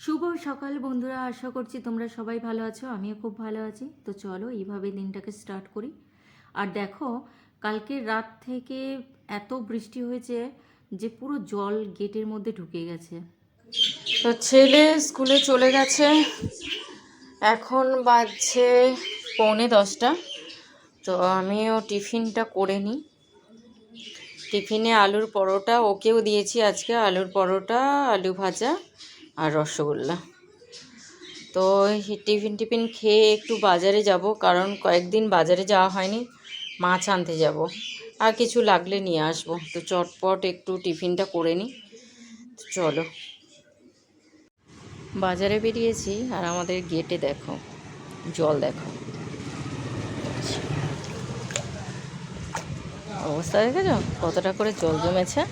শুভ সকাল বন্ধুরা, আশা করছি তোমরা সবাই ভালো আছো, আমিও খুব ভালো আছি। তো চলো এইভাবে দিনটাকে স্টার্ট করি। আর দেখো, কালকে রাত থেকে এত বৃষ্টি হয়েছে যে পুরো জল গেটের মধ্যে ঢুকে গেছে। তো ছেলে স্কুলে চলে গেছে। এখন বাজছে পৌনে দশটা। তো আমিও টিফিনটা করে নিই। টিফিনে আলুর পরোটা, ওকেও দিয়েছি আজকে আলুর পরোটা, আলু ভাজা। আর রসগোল্লা। তো টিফিন টিফিন খেয়ে একটু বাজারে যাব, কারণ কয়েকদিন বাজারে যাওয়া হয়নি, মাছ আনতে যাব। আর কিছু লাগলে নিয়ে আসব। তো চটপট একটু টিফিনটা করে নিই। চলো। বাজারে বেরিয়েছি, আর আমাদের গেটে দেখো, জল দেখো। অবস্থা দেখেছ? কতটা করে জল জমেছে?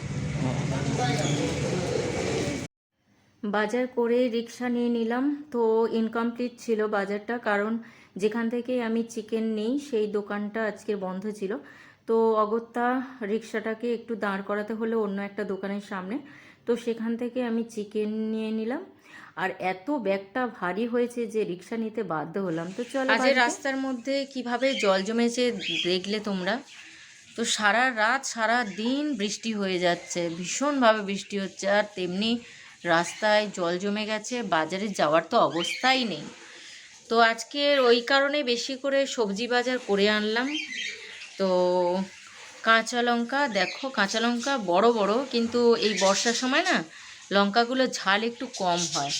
বাজার করে রিক্সা নিয়ে নিলাম। তো ইনকমপ্লিট ছিল বাজারটা কারণ যেখান থেকে আমি চিকেন নেই সেই দোকানটা আজকে বন্ধ ছিল। তো অগত্যা রিক্সাটাকে একটু দাঁড় করাতে হলো অন্য একটা দোকানের সামনে। তো সেখান থেকে আমি চিকেন নিয়ে নিলাম। আর এত ব্যাগটা ভারী হয়েছে যে রিক্সা নিতে বাধ্য হলাম। তো চলো আজ রাস্তার মধ্যে কীভাবে জল জমেছে দেখলে তোমরা? তো সারা রাত সারা দিন বৃষ্টি হয়ে যাচ্ছে ভীষণভাবে বৃষ্টি হচ্ছে। আর তেমনি রাস্তায় জল জমে গেছে, বাজারে যাওয়ার তো অবস্থাই নেই। তো আজকের ওই কারণে বেশি করে সবজি বাজার করে আনলাম। তো কাঁচা লঙ্কা, দেখো কাঁচা লঙ্কা বড় বড়, কিন্তু এই বর্ষার সময় না লঙ্কাগুলো ঝাল একটু কম হয়।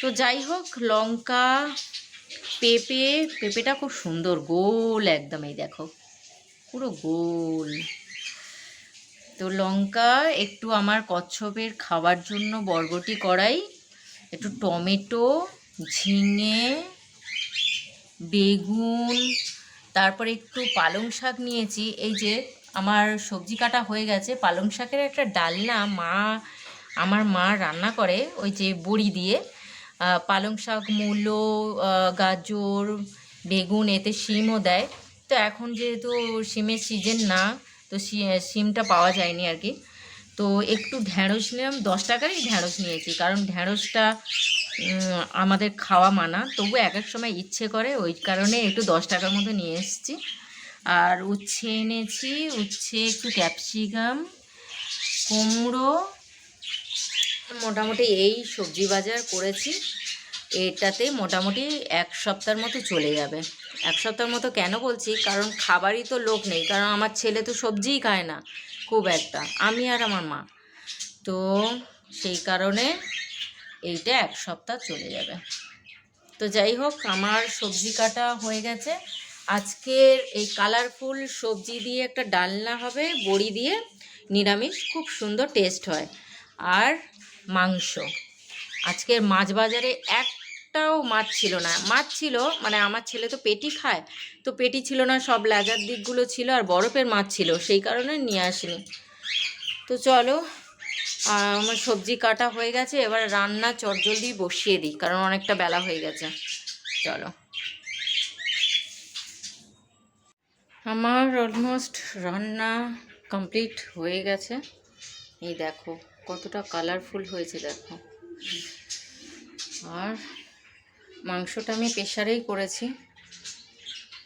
তো যাই হোক, লঙ্কা, পেঁপে, পেঁপেটা খুব সুন্দর, গোল একদম এই দেখো, পুরো গোল। তো লঙ্কা একটু আমার কচ্ছপের খাওয়ার জন্য বরবটি কড়াই, একটু টমেটো, ঝিঙে, বেগুন, তারপরে একটু পালং শাক নিয়েছি। এই যে আমার সবজি কাটা হয়ে গেছে, পালং শাকের একটা ডালনা মা, আমার মা রান্না করে, ওই যে বড়ি দিয়ে। পালং শাক, মূলো গাজর, বেগুন, এতে শিমও দেয়। তো এখন যেহেতু শিমের সিজন না তো শিমটা পাওয়া যায়নি আর কি। তো একটু ঢ্যাঁড়স নিলাম, দশ টাকারই ঢ্যাঁড়স নিয়েছি, কারণ ঢ্যাঁড়সটা আমাদের খাওয়া মানা, তবু এক এক সময় ইচ্ছে করে, ওই কারণে একটু দশ টাকার মতো নিয়ে এসেছি। আর উচ্ছে এনেছি, উচ্ছে একটু ক্যাপসিকাম, কুমড়ো। মোটামুটি এই সবজি বাজার করেছি। এটাতে মোটামুটি এক সপ্তাহের মতো চলে যাবে। এক সপ্তাহের মতো কেন বলছি? কারণ খাবারই তো লোক নেই। কারণ আমার ছেলে তো সবজিই খায় না, খুব একটা। আমি আর আমার মা। তো সেই কারণে এইটা এক সপ্তাহ চলে যাবে। তো যাই হোক, আমার সবজি কাটা হয়ে গেছে। আজকের এই কালারফুল সবজি দিয়ে একটা ডালনা হবে, বড়ি দিয়ে। নিরামিষ, খুব সুন্দর টেস্ট হয়। আর মাংস। আজকের মাছ বাজারে একটাও মাছ ছিল না। মাছ ছিল মানে আমার ছেলে তো পেটি খায়, তো পেটি ছিল না, সব লেজার দিকগুলো ছিল আর বরফের মাছ ছিল, সেই কারণে নিয়ে আসিনি। তো চলো আমার সবজি কাটা হয়ে গেছে, এবার রান্না চটজলদি বসিয়ে দিই, কারণ অনেকটা বেলা হয়ে গেছে। চলো। আমার অলমোস্ট রান্না কমপ্লিট হয়ে গেছে। এই দেখো, কতটা কালারফুল হয়েছে, দেখো। আর মাংসটা আমি প্রেশারেই করেছি।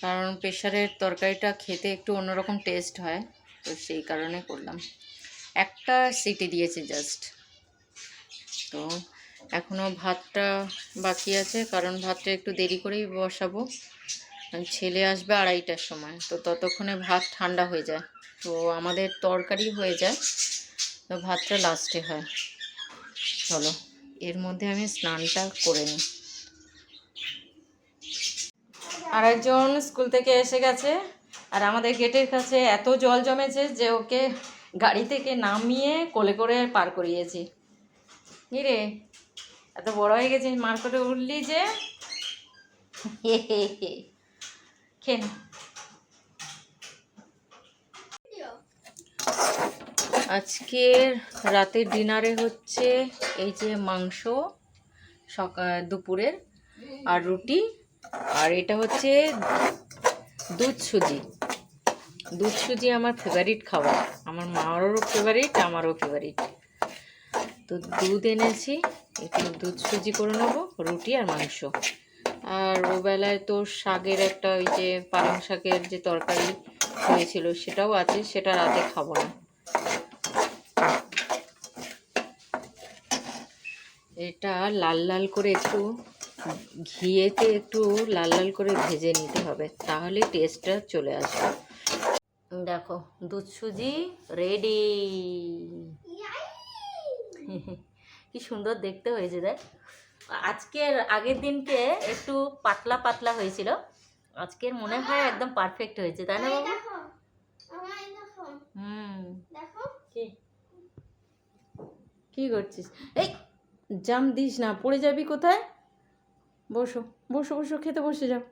কারণ প্রেশারের তরকারিটা খেতে একটু অন্যরকম টেস্ট হয়, তো সেই কারণে করলাম। একটা সিটি দিয়েছি জাস্ট তো এখনও ভাতটা বাকি আছে, কারণ ভাতটা একটু দেরি করেই বসাবো। ছেলে আসবে আড়াইটার সময়, তো ততক্ষণে ভাত ঠান্ডা হয়ে যায়। তো আমাদের তরকারি হয়ে যায়, তো ভাতটা লাস্টে হয়। চলো, এর মধ্যে আমি স্নানটা করে নিই। আরেকজন স্কুল থেকে এসে গেছে আর আমাদের গেটের কাছে এত জল জমেছে যে ওকে গাড়ি থেকে নামিয়ে কোলে করে পার করিয়েছি। রে? এত বড় হয়ে গেছিস, মার করে উঠলি যে। হে হে হে। আজকের রাতের ডিনারে হচ্ছে এই যে মাংস সকাল দুপুরের আর রুটি আর এটা হচ্ছে দুধ সুজি। দুধ সুজি আমার ফেভারিট খাবার। আমার মারও ফেভারিট আমারও ফেভারিট তো দুধ এনেছি, একটু দুধ সুজি করে নেব, রুটি আর মাংস। আর ওবেলায় তো শাকের একটা ওই যে পালং শাকের যে তরকারি হয়েছিল, সেটাও আছে, সেটা রাতে খাব না। এটা লাল লাল করে একটু ঘিয়েতে একটু লাল লাল করে ভেজে নিতে হবে তাহলে টেস্টটা চলে আসবে। দেখো দুধ সুজি রেডি কি সুন্দর দেখতে হয়েছে দেখ। আজকের আগের দিনকে একটু পাতলা পাতলা হয়েছিল। আজকের মনে হয় একদম পারফেক্ট হয়েছে তাই না বাবু? হুম। দেখো। কি? কি করছিস? এই জাম দিস না পড়ে যাবি কোথায়? বসো বসো বসো খেতে বসে যাও।